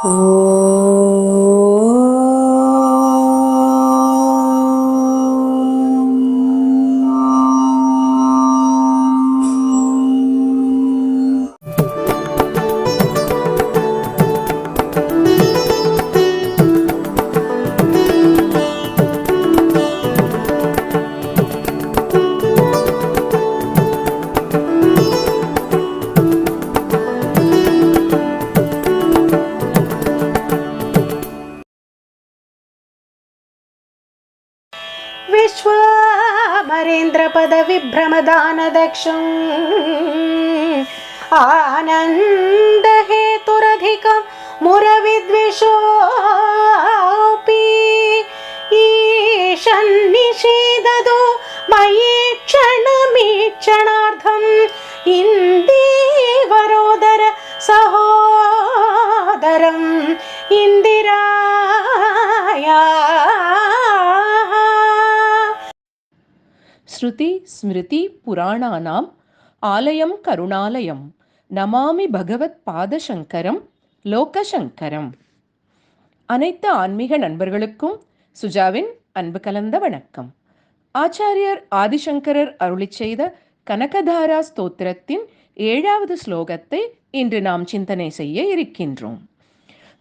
然 विश्वामरेन्द्रपदविभ्रमदानदक्षम्। आनन्दहेतुरधिकं मुरविद्विषोऽपि ईशन्निषेददो मयि क्षणमीक्षणार्थम् इन्दीवरोदर सहोदरम् ஸ்ருதி ஸ்மிருதி புராணானாம் ஆலயம் கருணாலயம் நமாமி பகவத் பாதசங்கரம் லோகசங்கரம். அனைத்து ஆன்மீக நண்பர்களுக்கும் சுஜாவின் அன்பு கலந்த வணக்கம். ஆச்சாரியர் ஆதிசங்கரர் அருளி செய்த கனகதாரா ஸ்தோத்திரத்தின் ஏழாவது ஸ்லோகத்தை இன்று நாம் சிந்தனை செய்ய இருக்கின்றோம்.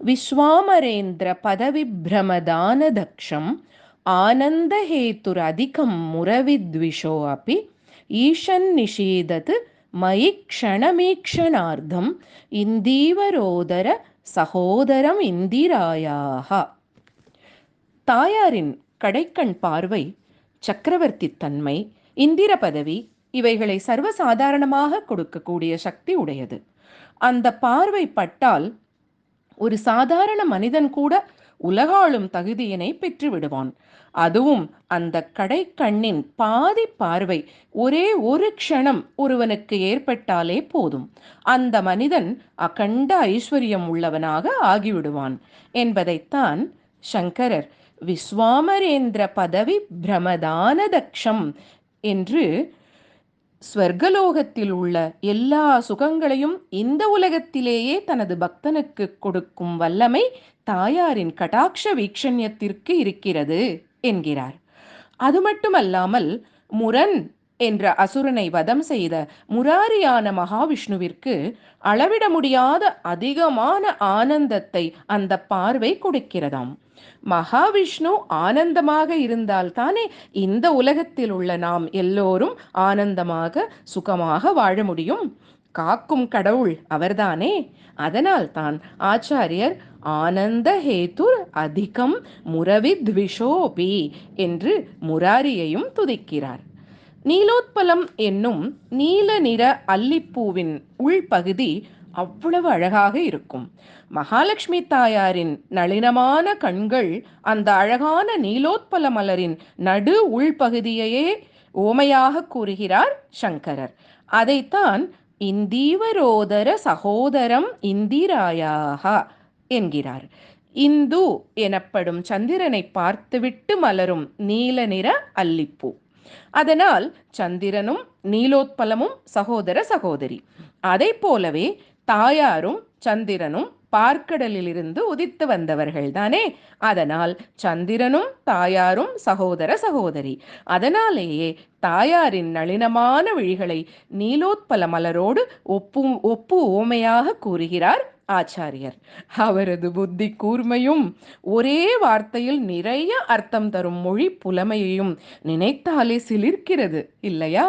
விஸ்வாமரேந்திர பதவிப்ரமதான தக்ஷம் ஆனந்தஹேத்துரதிகம் முரவித்விஷோ அப்பி ஈஷன் நிஷேதத் மயி க்ஷணமீக்ஷணார்த்தம் இந்தீவரோதர சகோதரம் இந்திராயாக தாயாரின் கடைக்கண் பார்வை சக்கரவர்த்தி தன்மை இந்திர பதவி இவைகளை சர்வசாதாரணமாக கொடுக்கக்கூடிய சக்தி உடையது. அந்த பார்வை பட்டால் ஒரு சாதாரண மனிதன் கூட உலகாளும் தகுதியினை பெற்று விடுவான் அதுவும் அந்த கடைக்கண்ணின் பாதி பார்வை. ஒரே ஒரு க்ஷணம் ஒருவனுக்கு ஏற்பட்டாலே போதும். அந்த மனிதன் அகண்ட ஐஸ்வர்யம் உள்ளவனாக ஆகிவிடுவான் என்பதைத்தான் சங்கரர் விஸ்வாமரேந்திர பதவி பிரமதான தக்ஷம் என்று ஸ்வர்கலோகத்தில் உள்ள எல்லா சுகங்களையும் இந்த உலகத்திலேயே தனது பக்தனுக்கு கொடுக்கும் வல்லமை தாயாரின் கடாட்ச வீக்ஷண்யத்திற்கு இருக்கிறது என்கிறார். அது மட்டுமல்லாமல் முரண் என்ற அசுரனை வதம் செய்த முராரியான மகாவிஷ்ணுவிற்கு அளவிட முடியாத அதிகமான ஆனந்தத்தை அந்த பார்வை கொடுக்கிறதாம். மகாவிஷ்ணு ஆனந்தமாக இருந்தால் தானே இந்த உலகத்தில் உள்ள நாம் எல்லோரும் ஆனந்தமாக சுகமாக வாழ முடியும்? காக்கும் கடவுள் அவர்தானே. அதனால் தான் ஆச்சாரியர் ஆனந்த ஹேதுர் அதிகம் முரவித்விஷோபி என்று முராரியையும் துதிக்கிறார். நீலோத்பலம் என்னும் நீல நிற அல்லிப்பூவின் உள்பகுதி அவ்வளவு அழகாக இருக்கும். மகாலட்சுமி தாயாரின் நளினமான கண்கள் அந்த அழகான நீலோத்பல மலரின் நடு உள்பகுதியையே ஓமையாக கூறுகிறார் சங்கரர். அதைத்தான் இந்தீவரோதர சகோதரம் இந்திராயாக என்கிறார். இந்து எனப்படும் சந்திரனை பார்த்துவிட்டு மலரும் நீல நிற அல்லிப்பூ. அதனால் சந்திரனும் நீலோத்பலமும் சகோதர சகோதரி. அதை போலவே தாயாரும் சந்திரனும் பார்க்கடலிலிருந்து உதித்து வந்தவர்கள் தானே அதனால் சந்திரனும் தாயாரும் சகோதர சகோதரி. அதனாலேயே தாயாரின் நளினமான விழிகளை நீலோத்பல மலரோடு ஒப்பு ஒப்பு ஓமையாக கூறுகிறார் ஆச்சாரியர். அவரது புத்தி கூர்மையும் ஒரே வார்த்தையில் நிறைய அர்த்தம் தரும் மொழி புலமையையும் நினைத்தாலே சிலிர்க்கிறது இல்லையா?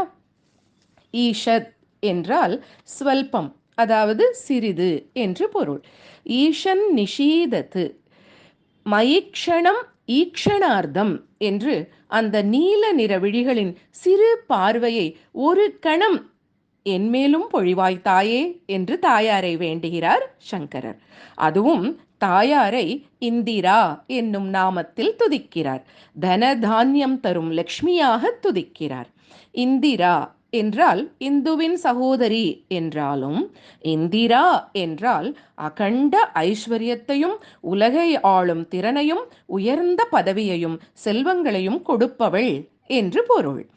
ஈஷத் என்றால் ஸ்வல்பம். அதாவது சிறிது என்று பொருள். ஈஷன் நிஷீதத்து மயிக்ஷணம் ஈக்ஷணார்த்தம் என்று அந்த நீல நிற விழிகளின் சிறு பார்வையை ஒரு கணம் என்மேலும் பொழிவாய் தாயே என்று தாயாரை வேண்டுகிறார் சங்கரர். அதுவும் தாயாரை இந்திரா என்னும் நாமத்தில் துதிக்கிறார். தன தானியம் தரும் லக்ஷ்மியாக துதிக்கிறார். இந்திரா என்றால் இந்துவின் சகோதரி என்றாலும் இந்திரா என்றால் அகண்ட ஐஸ்வர்யத்தையும் உலகை ஆளும் திறனையும் உயர்ந்த பதவியையும் செல்வங்களையும் கொடுப்பவள் என்று பொருள்.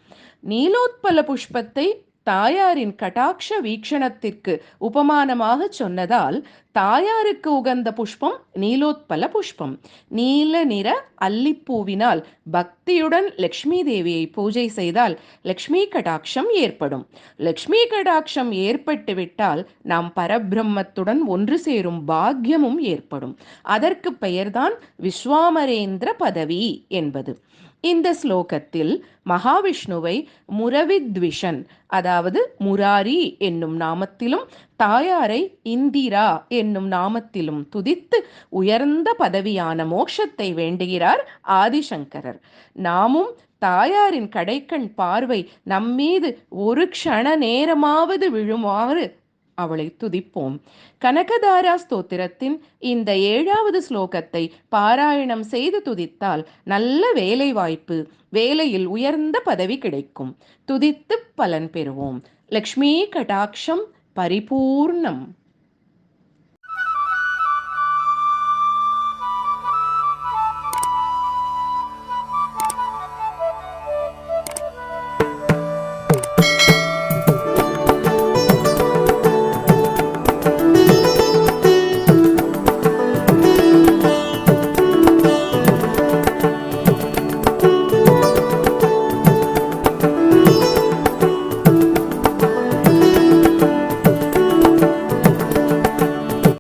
நீலோத்பல புஷ்பத்தை தாயாரின் கடாட்ச வீக்ஷணத்திற்கு உபமானமாக சொன்னதால் தாயாருக்கு உகந்த புஷ்பம் நீலோத்பல புஷ்பம். நீல நிற அல்லிப்பூவினால் பக்தியுடன் லக்ஷ்மி தேவியை பூஜை செய்தால் லக்ஷ்மி கடாட்சம் ஏற்படும். லக்ஷ்மி கடாட்சம் ஏற்பட்டு விட்டால் நாம் பரபிரம்மத்துடன் ஒன்று சேரும் பாக்கியமும் ஏற்படும். அதற்கு பெயர்தான் விஸ்வாமரேந்திர பதவி என்பது. இந்த ஸ்லோகத்தில் மகாவிஷ்ணுவை முரவித்விஷன் அதாவது முராரி என்னும் நாமத்திலும் தாயாரை இந்திரா என்னும் நாமத்திலும் துதித்து உயர்ந்த பதவியான மோட்சத்தை வேண்டுகிறார் ஆதிசங்கரர். நாமும் தாயாரின் கடைக்கண் பார்வை நம்மீது ஒரு க்ஷண நேரமாவது விழுமாறு அவளை துதிப்போம். கனகதாரா ஸ்தோத்திரத்தின் இந்த ஏழாவது ஸ்லோகத்தை பாராயணம் செய்து துதித்தால் நல்ல வேலை வாய்ப்பு வேலையில் உயர்ந்த பதவி கிடைக்கும். துதித்து பலன் பெறுவோம். லக்ஷ்மி கடாட்சம் பரிபூர்ணம்.